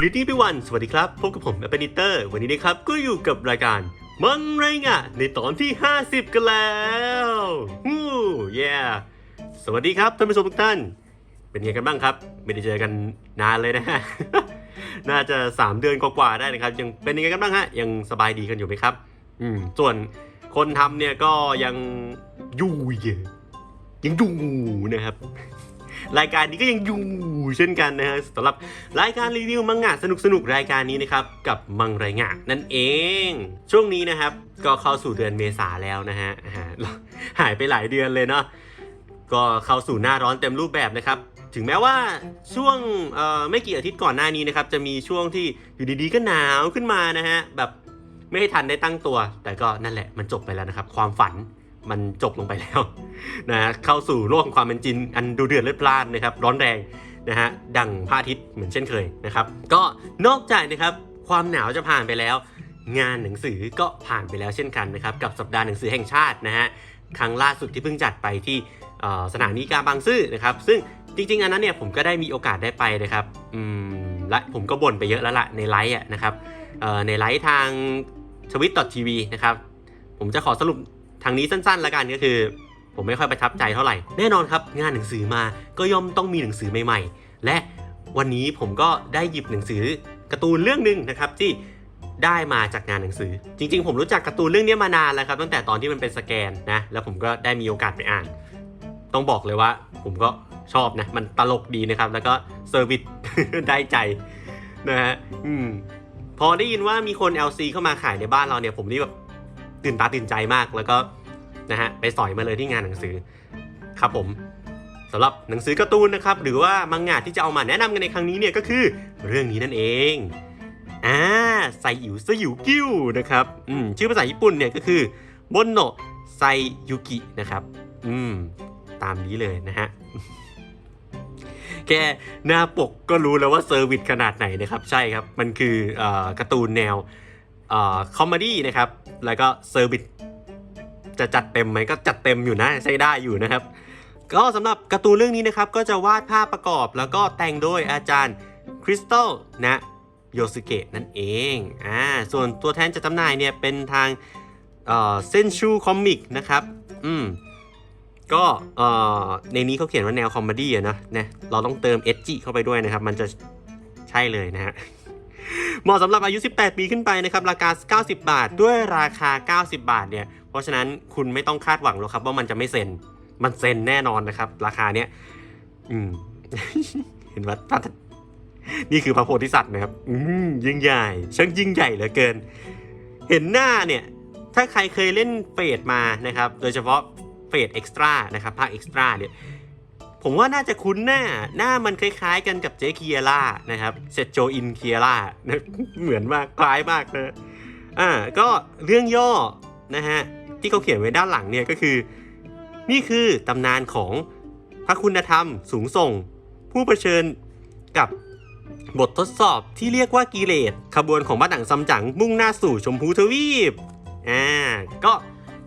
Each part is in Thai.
กรีตติ้พี่วันสวัสดีครับพบกับผมแอปเปิลนิเตอร์ วันนี้นะครับก็อยู่กับรายการมังไรงะในตอนที่ 50 กันแล้วฮู้เย้สวัสดีครับท่านผู้ชมทุกท่าน เป็นไงกันบ้างครับ ไม่ได้เจอกันนานเลยนะฮะ น่าจะ 3 เดือนกว่าๆได้นะครับ ยังเป็นยังไงกันบ้างฮะ ยังสบายดีกันอยู่ไหมครับ อืม ส่วนคนทำเนี่ยก็ยังอยู่ยังอยู่นะครับ รายการนี้ก็ยังอยู่เช่นกันนะฮะสำหรับรายการรีวิวมังงะสนุกๆรายการนี้นะครับกับมังไรงะนั่นเอง ช่วงนี้นะครับ ก็เข้าสู่เดือนเมษาแล้วนะฮะหายไปหลายเดือนเลยเนาะก็เข้าสู่หน้าร้อนเต็มรูปแบบนะครับถึงแม้ว่าช่วงไม่กี่อาทิตย์ก่อนหน้านี้นะครับจะมีช่วงที่อยู่ดีๆก็หนาวขึ้นมานะฮะแบบไม่ให้ทันได้ตั้งตัว แต่ก็นั่นแหละมันจบไปแล้วนะครับ ความฝัน มันจบลงไปแล้วนะเข้าสู่โลกของความเป็นจริงอันดูเดือดเลือดพล่านนะครับร้อนแรงนะฮะดังพระอาทิตย์เหมือนเช่นเคยนะครับ ก็นอกจากนะครับความหนาวจะผ่านไปแล้ว งานหนังสือก็ผ่านไปแล้วเช่นกันนะครับกับสัปดาห์หนังสือแห่งชาตินะฮะครั้งล่าสุดที่เพิ่งจัดไปที่สถานีกลารบางซื่อนะครับ ซึ่งจริงๆ อันนั้นเนี่ยผมก็ได้มีโอกาสได้ไปนะครับอืมและผมก็บ่นไปเยอะแล้วล่ะในไลฟ์อะนะครับในไลฟ์ทางทวิตทีวีนะครับผมจะขอสรุป ทางนี้สั้นๆแล้วกันก็คือ ผมไม่ค่อยประทับใจเท่าไหร่ แน่นอนครับ งานหนังสือมาก็ย่อมต้องมีหนังสือใหม่ๆ และวันนี้ผมก็ได้หยิบหนังสือการ์ตูนเรื่องหนึ่งนะครับที่ได้มาจากงานหนังสือ จริง ๆ ผมรู้จักการ์ตูนเรื่องนี้มานานแล้วครับ ตั้งแต่ตอนที่มันเป็นสแกนนะแล้วผมก็ได้มีโอกาสไปอ่าน ต้องบอกเลยว่า ผมก็ชอบนะมันตลกดีนะครับ แล้วก็เซอร์วิสได้ใจนะฮะอืมพอได้ยินว่ามีคน LC เข้ามาขายในบ้านเราเนี่ยผมนี่แบบ ตื่นตาตื่นใจมากแล้วก็นะฮะไปสอยมาเลยที่งานหนังสือครับผมสำหรับหนังสือการ์ตูนนะครับหรือว่ามังงะที่จะเอามาแนะนำกันในครั้งนี้เนี่ยก็คือเรื่องนี้นั่นเองอ่าไซอิวสยิวกิ้วนะครับอืมชื่อภาษาญี่ปุ่นเนี่ยก็คือบนโนไซยุกินะครับอืมตามนี้เลยนะฮะแค่หน้าปกก็รู้แล้วว่าเซอร์วิสขนาดไหนนะครับ ใช่ครับ มันคืออการ์ตูนแนว คอมเมดี้นะครับ แล้วก็เซอร์วิสจะจัดเต็มไหมก็จัดเต็มอยู่นะใช้ได้อยู่นะครับ ก็สำหรับการ์ตูนเรื่องนี้นะครับ ก็จะวาดภาพประกอบ แล้วก็แต่งโดยอาจารย์คริสตัลนะโยสุเกะนั่นเองอ่าส่วนตัวแทนจัดจำหน่ายเนี่ยเป็นทางเอ่อเซนชูคอมิกนะครับ อืมก็เอ่อในนี้เขาเขียนว่าแนวคอมเมดี้อะนะนะ เราต้องเติมเอจิเข้าไปด้วยนะครับ มันจะใช่เลยนะฮะ เหมาะสำหรับอายุ 18 ปีขึ้นไปนะครับ ราคา 90 บาท ด้วยราคา 90 บาทเนี่ย เพราะฉะนั้นคุณไม่ต้องคาดหวังหรอกครับ ว่ามันจะไม่เซ็น มันเซ็นแน่นอนนะครับ ราคาเนี้ย อืม เห็นว่านี่คือพระโพธิสัตว์นะครับ อืมยิ่งใหญ่ช่างยิ่งใหญ่เหลือเกิน เห็นหน้าเนี่ย ถ้าใครเคยเล่นเฟดมานะครับ โดยเฉพาะเฟดเอ็กซ์ตร้านะครับภาคเอ็กซ์ตร้าเนี่ย ผมว่าน่าจะคุ้นหน้า หน้ามันคล้ายๆ กันกับเจคียร่านะครับเซตโจอินเคียร่าเหมือนมากคล้ายมากนะอ่าก็เรื่องย่อนะฮะที่เขาเขียนไว้ด้านหลังเนี่ยก็คือ นี่คือตำนานของพระคุณธรรมสูงส่ง ผู้เผชิญกับบททดสอบที่เรียกว่ากิเลสขบวนของบ้านหนังซัมจั๋งมุ่งหน้าสู่ชมพูทวีปอ่าก็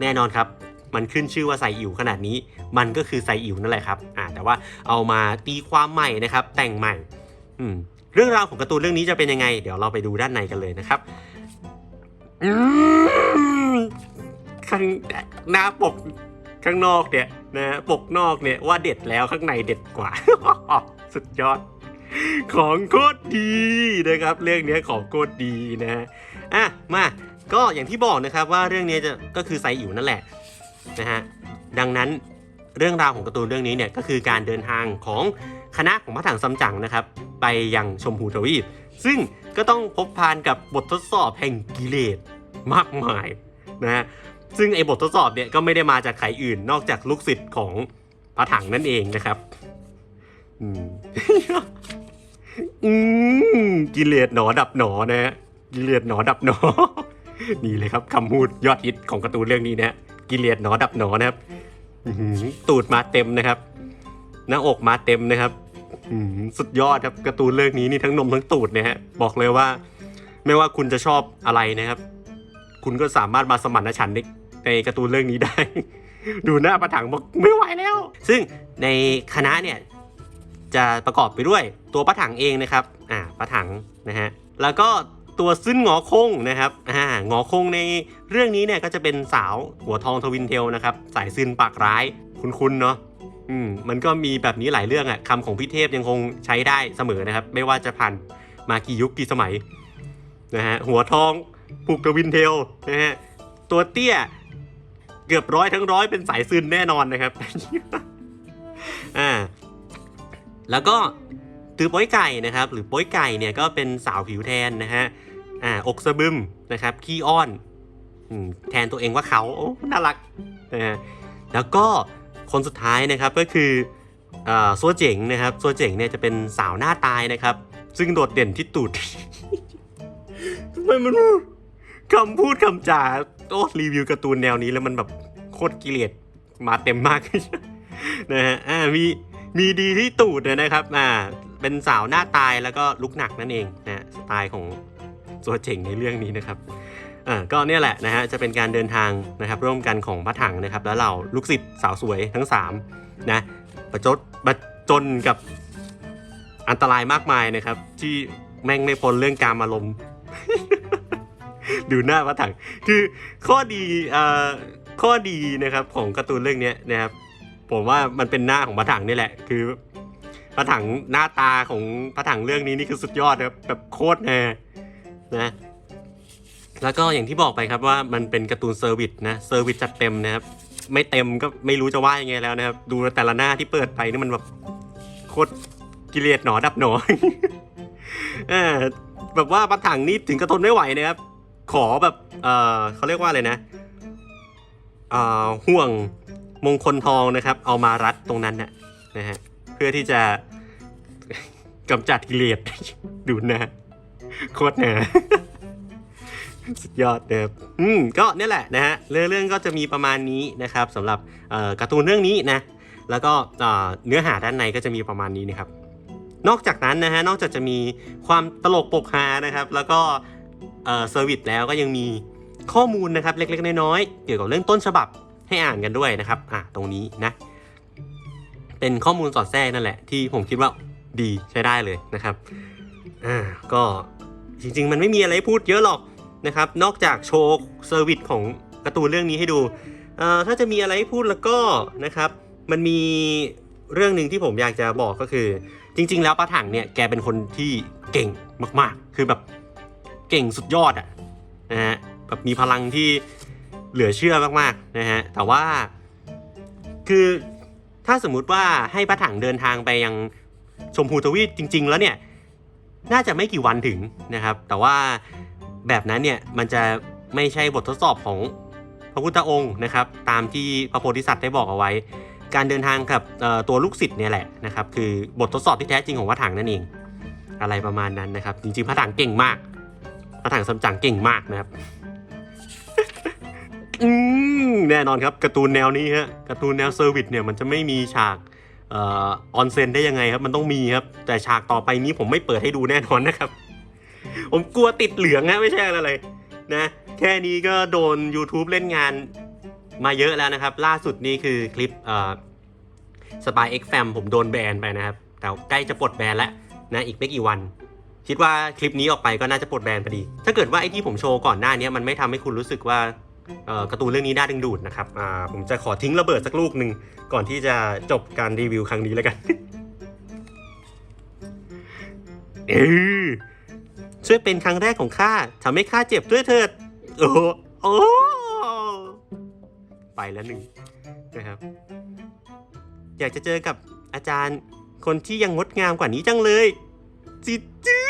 แน่นอนครับ มันขึ้นชื่อว่าไซอิ๋วขนาดนี้ มันก็คือไซอิ๋วนั่นแหละครับอ่าแต่ว่าเอามาตีความใหม่นะครับ แต่งใหม่อืมเรื่องราวของการ์ตูนเรื่องนี้จะเป็นยังไง เดี๋ยวเราไปดูด้านในกันเลยนะครับข้างหน้าปกข้างนอกเนี่ยนะปกนอกเนี่ยว่าเด็ดแล้วข้างในเด็ดกว่า สุดยอด ของโคตรดีนะครับ เรื่องนี้ของโคตรดีนะฮะอะมาก็อย่างที่บอกนะครับว่าเรื่องนี้จะก็คือไซอิ๋วนั่นแหละ นะฮะดังนั้นเรื่องราวของการ์ตูนเรื่องนี้เนี่ยก็คือการเดินทางของคณะของพระถังซัมจั๋งนะครับ ไปยังชมพูทวีป ซึ่งก็ต้องพบพานกับบททดสอบแห่งกิเลสมากมายนะฮะซึ่งไอ้บททดสอบเนี่ยก็ไม่ได้มาจากใครอื่น นอกจากลูกศิษย์ของพระถังนั่นเองนะครับอืมอืมกิเลสหนอดับหนอนะฮะกิเลสหนอดับหนอ นี่เลยครับคำพูดยอดฮิตของการ์ตูนเรื่องนี้นะฮะ กิเลสหนอดับหนอนะครับอื้อหือตูดมาเต็มนะครับ หน้าอกมาเต็มนะครับอื้อหือสุดยอดครับการ์ตูนเรื่องนี้นี่ทั้งนมทั้งตูดนะฮะบอกเลยว่า ไม่ว่าคุณจะชอบอะไรนะครับ คุณก็สามารถมาสมานฉันท์ในในการ์ตูนเรื่องนี้ได้ ดูหน้าประถังบอกไม่ไหวแล้ว ซึ่งในคณะเนี่ยจะประกอบไปด้วยตัวป้าถังเองนะครับ อ่าป้าถังนะฮะแล้วก็ ตัวซึ่นหงอคงนะครับอ่าหงอคงในเรื่องนี้เนี่ยก็จะเป็นสาวหัวทองทวินเทลนะครับสายซึนปากร้ายคุ้นๆเนาะอืมมันก็มีแบบนี้หลายเรื่องอะคำของพี่เทพยังคงใช้ได้เสมอนะครับ ไม่ว่าจะผ่านมากี่ยุคกี่สมัยนะฮะหัวทองผูกทวินเทลนะฮะตัวเตี้ยเกือบร้อยทั้งร้อยเป็นสายซึนแน่นอนนะครับ อ่า แล้วก็ ตือป้อยไก่นะครับหรือป้อยไก่เนี่ยก็เป็นสาวผิวแทนนะฮะอ่าอกสะบึมนะครับขี้อ้อนแทนตัวเองว่าเขาโอ้น่ารักนะฮะแล้วก็คนสุดท้ายนะครับก็คืออ่าซัวเจ๋งนะครับซัวเจ๋งเนี่ยจะเป็นสาวหน้าตายนะครับ ซึ่งโดดเด่นที่ตูดทำไมมันคำพูดคำจาโอ้รีวิวการ์ตูนแนวนี้แล้วมันแบบโคตรกิเลสมาเต็มมากนะฮะอ่ามีมีดีที่ตูดเลยนะครับอ่า เป็นสาวหน้าตายแล้วก็ลุกหนักนั่นเองนะสไตล์ของซัวเจ๋งในเรื่องนี้นะครับอ่าก็เนี่ยแหละนะฮะจะเป็นการเดินทางนะครับร่วมกันของพระถังนะครับ แล้วเราลูกศิษย์สาวสวยทั้ง3นะประจดประจนกับอันตรายมากมายนะครับ ที่แม่งไม่พ้นเรื่องการอารมณ์ดูหน้าพระถัง คือข้อดีเอ่อข้อดีนะครับของการ์ตูนเรื่องนี้นะครับ ผมว่ามันเป็นหน้าของพระถังนี่แหละ คือ พระถังหน้าตาของพระถังเรื่องนี้นี่คือสุดยอดนะครับแบบโคตรแน่นะแล้วก็อย่างที่บอกไปครับว่ามันเป็นการ์ตูนเซอร์วิสนะเซอร์วิสจัดเต็มนะครับ ไม่เต็มก็ไม่รู้จะว่ายังไงแล้วนะครับ ดูแต่ละหน้าที่เปิดไปนี่มันแบบโคตรกิเลสหนอดับหนอเออแบบว่าปัถังนี่ถึงกระทนไม่ไหวนะครับ ขอแบบเออเขาเรียกว่าอะไรนะเอ่อห่วงมงคลทองนะครับ เอามารัดตรงนั้นนะนะฮะ เพื่อที่จะกำจัดกิเลสดูนะโคตรหนาสุดยอดนะครับอืมก็เนี่ยแหละนะฮะเรื่องเรื่องก็จะมีประมาณนี้นะครับสำหรับการ์ตูนเรื่องนี้นะแล้วก็เนื้อหาด้านในก็จะมีประมาณนี้นะครับ นอกจากนั้นนะฮะนอกจากจะมีความตลกปกฮานะครับ แล้วก็เอ่อเซอร์วิสแล้วก็ยังมีข้อมูลนะครับเล็กๆน้อยๆเกี่ยวกับเรื่องต้นฉบับให้อ่านกันด้วยนะครับอะตรงนี้นะ เป็นข้อมูลสอดแทรกนั่นแหละ ที่ผมคิดว่าดีใช้ได้เลยนะครับอ่าก็จริงๆ มันไม่มีอะไรพูดเยอะหรอกนะครับ นอกจากโชว์เซอร์วิสของการ์ตูนเรื่องนี้ให้ดูเอ่อถ้าจะมีอะไรพูดแล้วก็นะครับ มันมีเรื่องหนึ่งที่ผมอยากจะบอกก็คือ จริง ๆ แล้วป้าถังเนี่ยแกเป็นคนที่เก่งมาก ๆ คือแบบเก่งสุดยอดอะนะฮะแบบมีพลังที่เหลือเชื่อมากๆนะฮะแต่ว่าคือ ถ้าสมมุติว่าให้ป้าถังเดินทางไปยังชมพูทวีปจริง ๆ แล้วเนี่ยน่าจะไม่กี่วันถึงนะครับ แต่ว่าแบบนั้นเนี่ยมันจะไม่ใช่บททดสอบของพระพุทธองค์นะครับ ตามที่พระโพธิสัตว์ได้บอกเอาไว้ การเดินทางกับตัวลูกศิษย์เนี่ยแหละนะครับคือบททดสอบที่แท้จริงของพระถังนั่นเอง อะไรประมาณนั้นนะครับ จริงๆพระถังเก่งมาก พระถังสำจังเก่งมากนะครับ อืมแน่นอนครับการ์ตูนแนวนี้ฮะการ์ตูนแนวเซอร์วิสเนี่ยมันจะไม่มีฉากเออออนเซนได้ยังไงครับ มันต้องมีครับ แต่ฉากต่อไปนี้ผมไม่เปิดให้ดูแน่นอนนะครับ ผมกลัวติดเหลืองนะไม่ใช่อะไรนะ แค่นี้ก็โดน YouTube เล่นงานมาเยอะแล้วนะครับ ล่าสุดนี่คือคลิปเอ่อสปายเอ็กแฟมผมโดนแบนไปนะครับ แต่ใกล้จะปลดแบนแล้วนะอีกไม่กี่วัน คิดว่าคลิปนี้ออกไปก็น่าจะปลดแบนพอดี ถ้าเกิดว่าไอที่ผมโชว์ก่อนหน้านี้มันไม่ทำให้คุณรู้สึกว่า การ์ตูนเรื่องนี้น่าดึงดูดนะครับผมจะขอทิ้งระเบิดสักลูกหนึ่งก่อนที่จะจบการรีวิวครั้งนี้แล้วกันเออช่วยเป็นครั้งแรกของข้าทำให้ข้าเจ็บด้วยเถิดโอ้โอ้ไปแล้วหนึ่งนะครับ อยากจะเจอกับอาจารย์คนที่ยังงดงามกว่านี้จังเลยจิจื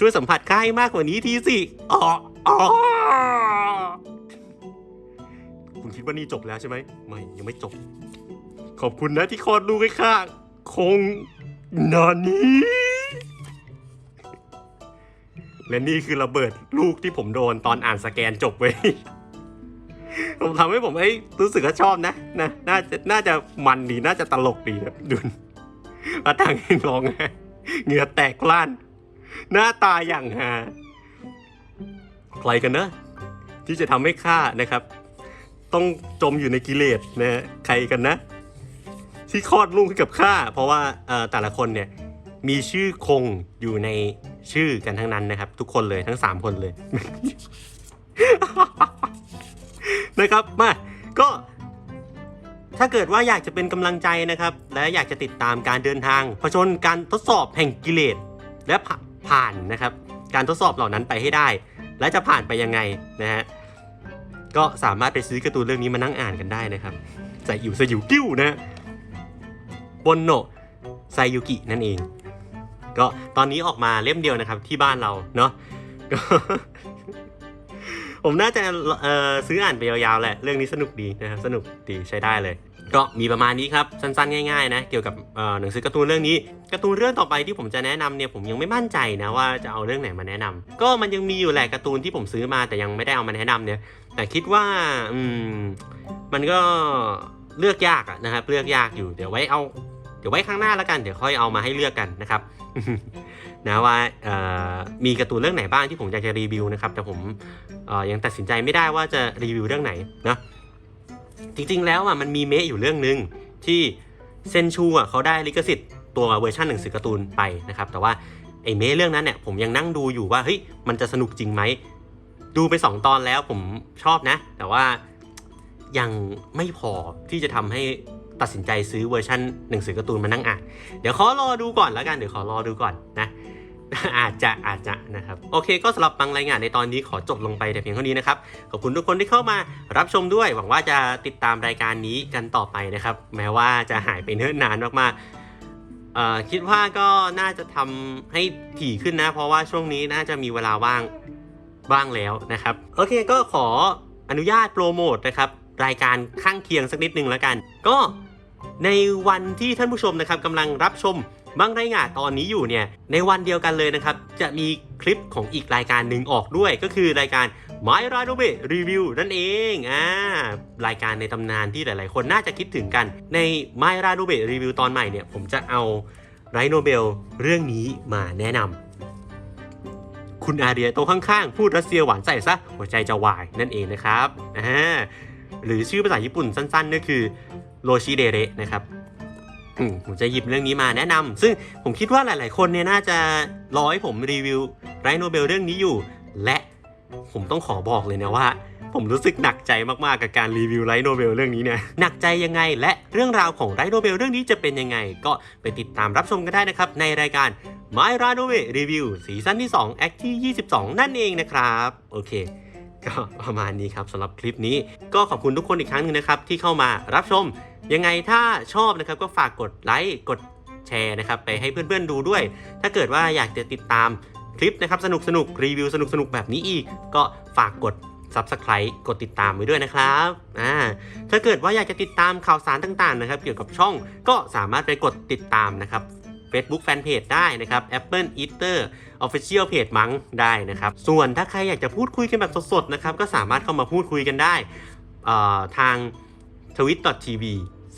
ช่วยสัมผัสข้าให้มากกว่านี้ทีสิอ๋ออ๋อคุณคิดว่านี่จบแล้วใช่ไหม ไม่ ยังไม่จบ ขอบคุณนะที่คลอดลูกให้ข้าคงนอนนี้และนี่คือระเบิดลูกที่ผมโดนตอนอ่านสแกนจบไว้ผมทำให้ผมเอ้รู้สึกว่าชอบนะนะน่าจะน่าจะมันดีน่าจะตลกดีนะดุนมาทางเองร้องไห้เหงื่อแตกล้าน หน้าตาอย่างฮาใครกันนะที่จะทำให้ข้านะครับ ต้องจมอยู่ในกิเลสนะใครกันนะ ที่คลอดลูกให้กับข้าเพราะว่าเอ่อแต่ละคนเนี่ยมีชื่อคงอยู่ในชื่อกันทั้งนั้นนะครับ ทุกคนเลยทั้ง 3 คนเลยนะครับมาก็ถ้าเกิดว่าอยากจะเป็นกำลังใจนะครับ และอยากจะติดตามการเดินทางผชนการทดสอบแห่งกิเลสและ ผ่านนะครับการทดสอบเหล่านั้นไปให้ได้ และจะผ่านไปยังไงนะฮะก็สามารถไปซื้อการ์ตูนเรื่องนี้มานั่งอ่านกันได้นะครับใส่อยู่สยิวกิ้วนะบนโนไซยุกินั่นเอง ก็ตอนนี้ออกมาเล่มเดียวนะครับที่บ้านเราเนาะก็ ผมน่าจะเอ่อซื้ออ่านไปยาวๆแหละ เรื่องนี้สนุกดีนะครับ สนุกดีใช้ได้เลย ก็มีประมาณนี้ครับ สั้นๆ ง่ายๆนะ เกี่ยวกับหนังสือการ์ตูนเรื่องนี้ การ์ตูนเรื่องต่อไปที่ผมจะแนะนำเนี่ย ผมยังไม่มั่นใจนะว่าจะเอาเรื่องไหนมาแนะนำก็มันยังมีอยู่แหละการ์ตูนที่ผมซื้อมาแต่ยังไม่ได้เอามาแนะนำเนี่ย แต่คิดว่า อืม มันก็เลือกยากนะครับ เลือกยากอยู่ เดี๋ยวไว้เอา เดี๋ยวไว้ข้างหน้าแล้วกัน เดี๋ยวค่อยเอามาให้เลือกกันนะครับ นะว่ามีการ์ตูนเรื่องไหนบ้างที่ผมอยากจะรีวิวนะครับ แต่ผมยังตัดสินใจไม่ได้ว่าจะรีวิวเรื่องไหนนะจริงๆแล้วอะมันมีเมะอยู่เรื่องหนึ่งที่เซนชูอะเขาได้ลิขสิทธิ์ตัวเวอร์ชันหนังสือการ์ตูนไปนะครับ แต่ว่าไอ้เมะเรื่องนั้นเนี่ยผมยังนั่งดูอยู่ว่าเฮ้ยมันจะสนุกจริงไหมดูไปสองตอนแล้วผมชอบนะ แต่ว่ายังไม่พอที่จะทำให้ ตัดสินใจซื้อเวอร์ชันหนังสือการ์ตูนมานั่งอ่านเดี๋ยวขอรอดูก่อนแล้วกันเดี๋ยวขอรอดูก่อนนะอาจจะอาจจะนะครับ โอเคก็สำหรับบังรายงานในตอนนี้ขอจบลงไปแต่เพียงเท่านี้นะครับ ขอบคุณทุกคนที่เข้ามารับชมด้วย หวังว่าจะติดตามรายการนี้กันต่อไปนะครับ แม้ว่าจะหายไปเนิ่นนานมากๆคิดว่าก็น่าจะทำให้ถี่ขึ้นนะ เพราะว่าช่วงนี้น่าจะมีเวลาว่างบ้างแล้วนะครับ โอเคก็ขออนุญาตโปรโมทนะครับ รายการข้างเคียงสักนิดนึงแล้วกัน ก็ในวันที่ท่านผู้ชมนะครับกำลังรับชมบังไรงานตอนนี้อยู่เนี่ยในวันเดียวกันเลยนะครับ จะมีคลิปของอีกรายการหนึ่งออกด้วยก็คือรายการ My r a n o b e Review นั่นเองอ่ารายการในตำนานที่หลาย ๆ คนน่าจะคิดถึงกันใน My r a n o b e Review ตอนใหม่เนี่ยผมจะเอาไรโนเบลเรื่องนี้มาแนะนำคุณอาเรียโตข้าง ๆ พูดรัสเซียหวานใส่ซะหัวใจจะวายนั่นเองนะครับอ่า หรือชื่อภาษาญี่ปุ่นสั้นๆก็คือโรชิเดเระนะครับผมจะหยิบเรื่องนี้มาแนะนำซึ่งผมคิดว่าหลาย ๆ คนเนี่ยน่าจะรอให้ผมรีวิวไรโนเบลเรื่องนี้อยู่ และผมต้องขอบอกเลยนะว่า ผมรู้สึกหนักใจมาก ๆ กับการรีวิวไรโนเบลเรื่องนี้เนี่ยหนักใจยังไง และเรื่องราวของไรโนเบลเรื่องนี้จะเป็นยังไง ก็ไปติดตามรับชมกันได้นะครับ ในรายการ My r a n o v e Review ซีซั่นที่2แอคที่ 22 นั่นเองนะครับ โอเค ก็ประมาณนี้ครับสำหรับคลิปนี้ ก็ขอบคุณทุกคนอีกครั้งหนึงนะครับที่เข้ามารับชม ยังไงถ้าชอบนะครับก็ฝากกดไลค์กดแชร์นะครับไปให้เพื่อนๆดูด้วย ถ้าเกิดว่าอยากจะติดตามคลิปนะครับสนุกสนุกรีวิวสนุกสนุกแบบนี้อีก ก็ฝากกด Subscribe กดติดตามไว้ด้วยนะครับอ่าถ้าเกิดว่าอยากจะติดตามข่าวสารต่างๆนะครับ เกี่ยวกับช่องก็สามารถไปกดติดตามนะครับ Facebook Fanpage ได้นะครับ Apple Eater Official Page มั้งได้นะครับ ส่วนถ้าใครอยากจะพูดคุยกันแบบสดๆนะครับก็สามารถเข้ามาพูดคุยกันได้ทาง twit.tv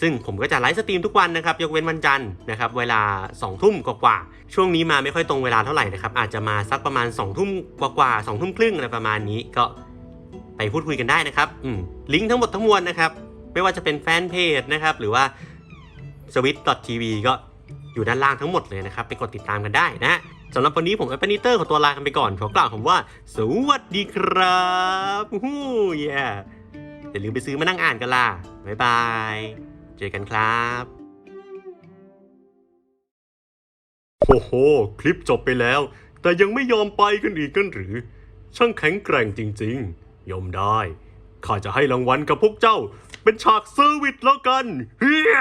ซึ่งผมก็จะไลฟ์สตรีมทุกวันนะครับ ยกเว้นวันจันทร์นะครับ เวลา 2 ทุ่มกว่าๆช่วงนี้มาไม่ค่อยตรงเวลาเท่าไหร่นะครับ อาจจะมาสักประมาณ 2 ทุ่มกว่าๆ2ทุ่มครึ่งอะไรประมาณนี้ก็ไปพูดคุยกันได้นะครับลิงก์ทั้งหมดทั้งมวลนะครับ ไม่ว่าจะเป็นแฟนเพจนะครับ หรือว่า switch.tv ก็ อยู่ด้านล่างทั้งหมดเลยนะครับ ไปกดติดตามกันได้นะสำหรับวันนี้ผมแอปเปิลนิเตอร์ขอตัวลากันไปก่อน ขอกล่าวคำว่า สวัสดีครับฮู้ย่อย่าลืมไปซื้อมานั่งอ่านกันล่ะ บ๊ายบาย เจอกันครับโอ้โห คลิปจบไปแล้ว แต่ยังไม่ยอมไปกันอีกกันหรือ ช่างแข็งแกร่งจริงๆ ยอมได้ ข้าจะให้รางวัลกับพวกเจ้า เป็นฉากเซอร์วิสแล้วกันเฮีย